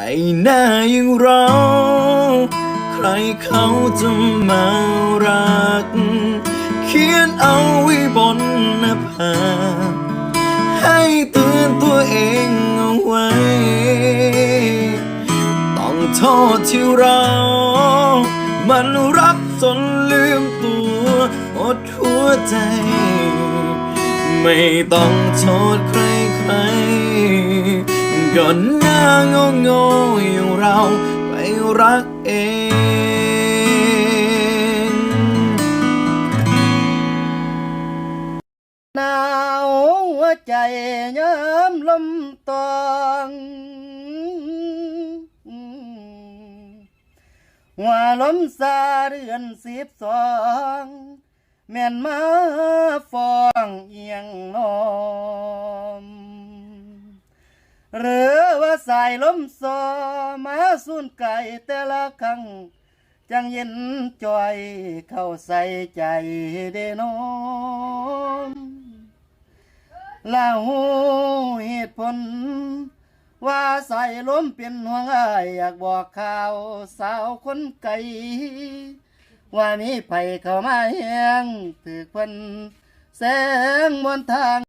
ไอ้หน้าอย่างเรา ใครเขาจะมารัก เขียนเอาไว้บนหน้าผาให้เตือนตัวเองเอาไว้ ต้องโทษที่เรา มันรักจนลืมตัวอดหัวใจ ไม่ต้องโทษใครใครๆก็หน้าโง่โง่ๆอย่าง รักเองหนาวหัวใจย้ำลมตองหัวลมสาเรือนสิบสอง แม่นมาฟองเอีย สายลมซอมาสูนไก่แต่ละครั้งจังเย็นจอยเข้าใส่ใจเดนอมลาหูเหตุผล ว่าใส่ลมเป็นห่วงอ้ายอยากบอกข่าวสาวคนไกลว่ามีไผเข้ามาแหงถือเพิ่นแสงมนทาง